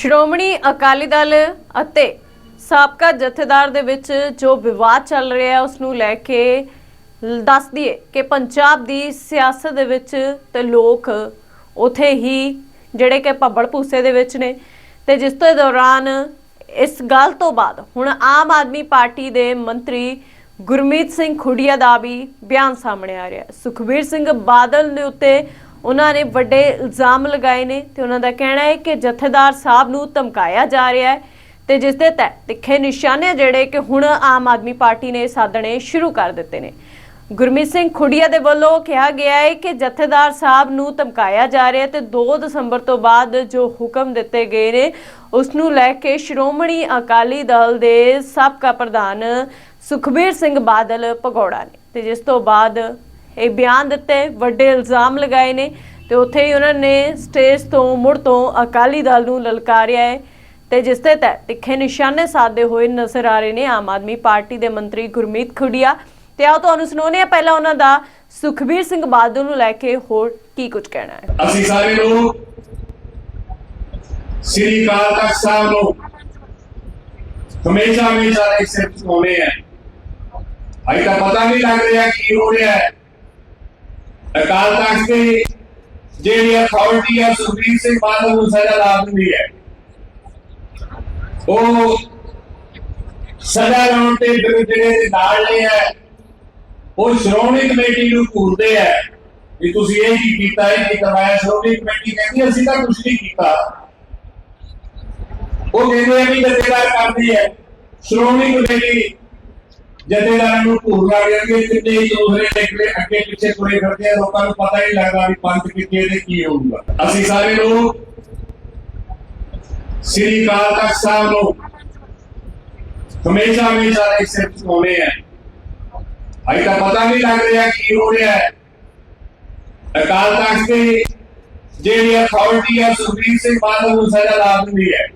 ਸ਼੍ਰੋਮਣੀ ਅਕਾਲੀ ਦਲ ਅਤੇ ਸਾਬਕਾ ਜਥੇਦਾਰ ਦੇ ਵਿੱਚ ਜੋ ਵਿਵਾਦ ਚੱਲ ਰਿਹਾ ਹੈ, ਉਸ ਨੂੰ ਲੈ ਕੇ ਲ- ਦੱਸ ਦਈਏ ਕਿ ਪੰਜਾਬ ਦੀ ਸਿਆਸਤ ਦੇ ਵਿੱਚ ਤੇ ਲੋਕ ਉਥੇ ਹੀ ਜਿਹੜੇ ਕਿ ਭੱਬੜ ਭੂਸੇ ਦੇ ਵਿੱਚ ਨੇ ਤੇ ਜਿਸ ਤੋਂ ਦੌਰਾਨ ਇਸ ਗੱਲ ਤੋਂ ਬਾਅਦ ਹੁਣ ਆਮ ਆਦਮੀ ਪਾਰਟੀ ਦੇ ਮੰਤਰੀ ਗੁਰਮੀਤ ਸਿੰਘ ਖੁੱਡੀਆ ਦਾ ਵੀ ਬਿਆਨ ਸਾਹਮਣੇ ਆ ਰਿਹਾ ਹੈ। ਸੁਖਬੀਰ ਸਿੰਘ ਬਾਦਲ ਦੇ ਉੱਤੇ ਉਹਨਾਂ ਨੇ ਵੱਡੇ ਇਲਜ਼ਾਮ ਲਗਾਏ ਨੇ ਤੇ ਉਹਨਾਂ ਦਾ ਕਹਿਣਾ ਹੈ ਕਿ ਜਥੇਦਾਰ ਸਾਹਿਬ ਨੂੰ ਧਮਕਾਇਆ ਜਾ ਰਿਹਾ ਹੈ ਤੇ ਜਿਸ ਦੇ ਤਹਿਤ ਤਿੱਖੇ ਨਿਸ਼ਾਨੇ ਜਿਹੜੇ ਕਿ ਹੁਣ ਆਮ ਆਦਮੀ ਪਾਰਟੀ ਨੇ ਸਾਧਣੇ ਸ਼ੁਰੂ ਕਰ ਦਿੱਤੇ ਨੇ। ਗੁਰਮੀਤ ਸਿੰਘ ਖੁੱਡੀਆ ਦੇ ਵੱਲੋਂ ਕਿਹਾ ਗਿਆ ਹੈ ਕਿ ਜਥੇਦਾਰ ਸਾਹਿਬ ਨੂੰ ਧਮਕਾਇਆ ਜਾ ਰਿਹਾ ਹੈ ਤੇ 2 ਦਸੰਬਰ ਤੋਂ ਬਾਅਦ ਜੋ ਹੁਕਮ ਦਿੱਤੇ ਗਏ ਨੇ, ਉਸ ਨੂੰ ਲੈ ਕੇ ਸ਼੍ਰੋਮਣੀ ਅਕਾਲੀ ਦਲ ਦੇ ਸਾਬਕਾ ਪ੍ਰਧਾਨ ਸੁਖਬੀਰ ਸਿੰਘ ਬਾਦਲ ਭਗੌੜਾ ਨੇ ਤੇ ਜਿਸ ਤੋਂ ਬਾਅਦ ਇਹ ਬਿਆਨ ਦਿੱਤੇ, ਵੱਡੇ ਇਲਜ਼ਾਮ ਲਗਾਏ ਨੇ ਤੇ ਉੱਥੇ ਹੀ ਉਹਨਾਂ ਨੇ ਸਟੇਜ ਤੋਂ, ਮੁੜ ਤੋਂ ਅਕਾਲੀ ਦਲ ਨੂੰ ਲਲਕਾਰਿਆ ਹੈ ਤੇ ਜਿਸ ਦੇ ਤਿੱਖੇ ਨਿਸ਼ਾਨੇ ਸਾਧਦੇ ਹੋਏ ਨਜ਼ਰ ਆ ਰਹੇ ਨੇ ਆਮ ਆਦਮੀ ਪਾਰਟੀ ਦੇ ਮੰਤਰੀ ਗੁਰਮੀਤ ਖੁੱਡੀਆ ਤੇ ਆਓ ਤੁਹਾਨੂੰ ਸੁਣਾਉਂਦੇ ਆ ਪਹਿਲਾਂ ਉਹਨਾਂ ਦਾ, ਸੁਖਬੀਰ ਸਿੰਘ ਬਾਦਲ ਨੂੰ ਲੈ ਕੇ ਹੋਰ ਕੀ ਕੁਝ ਕਹਿਣਾ ਹੈ। ਅਸੀਂ ਸਾਰੇ ਲੋਕ ਸ੍ਰੀ ਅਕਾਲ ਤਖਤ ਸਾਹਿਬ ਨੂੰ ਹਮੇਸ਼ਾ ਹਮੇਸ਼ਾ ਲਈ ਸਿਰ ਝੁਕਾਉਂਦੇ ਆ ਅਜੇ ਤਾਂ ਪਤਾ ਨਹੀਂ ਲੱਗ ਰਿਹਾ ਕੀ ਹੋ ਰਿਹਾ ਹੈ। ਅਕਾਲ ਤਖਤ ਦੀ ਜਿਹੜੀ ਅਥਾਰਟੀ ਹੈ ਸੁਖਬੀਰ ਸਿੰਘ ਬਾਦਲ ਨੂੰ ਸਜ਼ਾ ਲਾ ਹੈ। ਉਹ ਸਜ਼ਾ ਲਾਉਣ ਤੇ ਜਿਹੜੇ ਨਾਲ ਨੇ ਹੈ। ਉਹ ਸ਼੍ਰੋਮਣੀ ਕਮੇਟੀ ਨੂੰ ਘੂਰਦੇ ਹੈ ਕਿ ਤੁਸੀਂ ਇਹ ਕੀ ਕੀਤਾ, ਇਹ ਕੀ ਕਰਵਾਇਆ ਸ਼੍ਰੋਮਣੀ ਕਮੇਟੀ ਕਹਿੰਦੀ ਅਸੀਂ ਤਾਂ ਕੁਝ ਨਹੀਂ ਕੀਤਾ। ਉਹ ਕਹਿੰਦੇ ਆ ਵੀ ਜਥੇਦਾਰ ਕਰਦੀ ਹੈ। ਸ਼੍ਰੋਮਣੀ ਕਮੇਟੀ ਜਥੇਦਾਰਾਂ ਨੂੰ ਘੂਰਨਾ ਕਰਕੇ ਕਿੰਨੇ ਹੀ ਦੂਸਰੇ ਨਿਕਲੇ, ਅੱਗੇ ਪਿੱਛੇ ਤੁਰੇ ਫਿਰਦੇ ਆ, ਲੋਕਾਂ ਨੂੰ ਪਤਾ ਹੀ ਲੱਗਦਾ ਵੀ ਪੰਥ ਕਿੱਥੇ ਤੇ ਕੀ ਹੋਊਗਾ। ਅਸੀਂ ਸਾਰੇ ਲੋਕ ਸ੍ਰੀ ਅਕਾਲ ਤਖਤ ਸਾਹਿਬ ਨੂੰ ਹਮੇਸ਼ਾ ਹਮੇਸ਼ਾ ਲਈ ਸਿਰ ਆ ਅਜੇ ਤਾਂ ਪਤਾ ਨਹੀਂ ਲੱਗ ਰਿਹਾ ਕੀ ਹੋ ਰਿਹਾ ਹੈ। ਅਕਾਲ ਤਖਤ ਦੀ ਜਿਹੜੀ ਅਥਾਰਟੀ ਆ ਸੁਖਬੀਰ ਸਿੰਘ ਬਾਦਲ ਨੂੰ ਸਜ਼ਾ ਲਾਜ਼ਮੀ ਹੈ।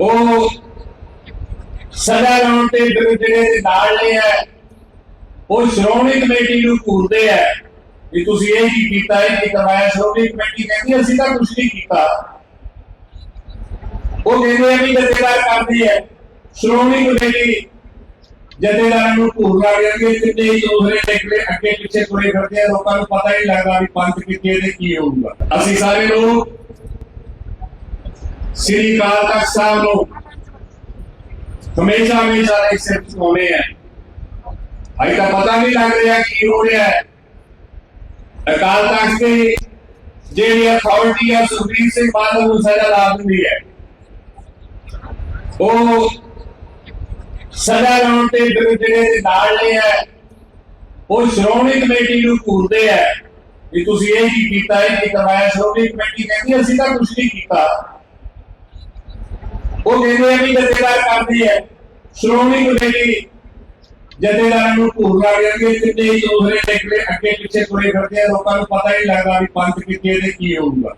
ਉਹ ਸਜ਼ਾ ਲਾਉਣ ਤੇ ਬਿਰਧ ਜਿਹੜੇ ਨਾਲ ਨੇ ਹੈ। ਉਹ ਸ਼੍ਰੋਮਣੀ ਕਮੇਟੀ ਨੂੰ ਘੂਰਦੇ ਹੈ ਕਿ ਤੁਸੀਂ ਇਹ ਕੀ ਕੀਤਾ, ਇਹ ਕੀ ਕਰਵਾਇਆ ਸ਼੍ਰੋਮਣੀ ਕਮੇਟੀ ਕਹਿੰਦੀ, ਅਸੀਂ ਤਾਂ ਕੁਝ ਨਹੀਂ ਕੀਤਾ। ਉਹ ਕਹਿੰਦੇ ਆ ਵੀ ਜਥੇਦਾਰ ਕਰਦੀ ਹੈ। ਸ਼੍ਰੋਮਣੀ ਕਮੇਟੀ ਜਥੇਦਾਰਾਂ ਨੂੰ ਘੂਰਨਾ ਕਰਕੇ ਕਿੰਨੇ ਹੀ ਦੂਸਰੇ ਨਿਕਲੇ, ਅੱਗੇ ਪਿੱਛੇ ਤੁਰੇ ਫਿਰਦੇ ਆ। ਲੋਕਾਂ ਨੂੰ ਪਤਾ ਹੀ ਲੱਗਦਾ ਵੀ ਪੰਥ ਕਿੱਥੇ ਤੇ ਕੀ ਹੋਊਗਾ। ਅਸੀਂ ਸਾਰੇ ਲੋਕ ਸ੍ਰੀ ਅਕਾਲ ਤਖਤ ਸਾਹਿਬ ਨੂੰ ਹਮੇਸ਼ਾ ਹਮੇਸ਼ਾ ਲਈ ਸਿਰ ਝੁਕਾਉਂਦੇ ਆ ਅਜੇ ਤਾਂ ਪਤਾ ਨਹੀਂ ਲੱਗ ਰਿਹਾ ਕੀ ਹੋ ਰਿਹਾ ਹੈ ਅਕਾਲ ਤਖਤ ਦੀ ਜਿਹੜੀ ਅਥਾਰਟੀ ਹੈ ਸੁਖਬੀਰ ਸਿੰਘ ਬਾਦਲ ਨੂੰ ਸਜ਼ਾ ਲਾ ਦਿੰਦੀ ਹੈ ਉਹ ਸਜ਼ਾ ਲਾਉਣ ਤੇ ਬਿਰਧ ਜਿਹੜੇ ਦੇ ਨਾਲ ਨੇ ਹੈ ਉਹ ਸ਼੍ਰੋਮਣੀ ਕਮੇਟੀ ਨੂੰ ਘੂਰਦੇ ਹੈ ਕਿ ਤੁਸੀਂ ਇਹ ਕੀ ਕੀਤਾ ਇਹ ਕੀ ਕਰਵਾਇਆ ਸ਼੍ਰੋਮਣੀ ਕਮੇਟੀ ਕਹਿੰਦੀ ਅਸੀਂ ਤਾਂ ਕੁਝ ਨਹੀਂ ਕੀਤਾ ਉਹ ਕਹਿੰਦੇ ਆ ਵੀ ਜਥੇਦਾਰ ਕਰਦੀ ਹੈ। ਸ਼੍ਰੋਮਣੀ ਕਮੇਟੀ ਜਥੇਦਾਰਾਂ ਨੂੰ ਘੂਰਨਾ ਕਰਕੇ ਕਿੰਨੇ ਹੀ ਦੂਸਰੇ ਨਿਕਲੇ ਅੱਗੇ ਪਿੱਛੇ ਤੁਰੇ ਫਿਰਦੇ ਆ, ਲੋਕਾਂ ਨੂੰ ਪਤਾ ਹੀ ਲੱਗਦਾ ਵੀ ਪੰਥ ਕਿੱਥੇ ਤੇ ਕੀ ਹੋਊਗਾ।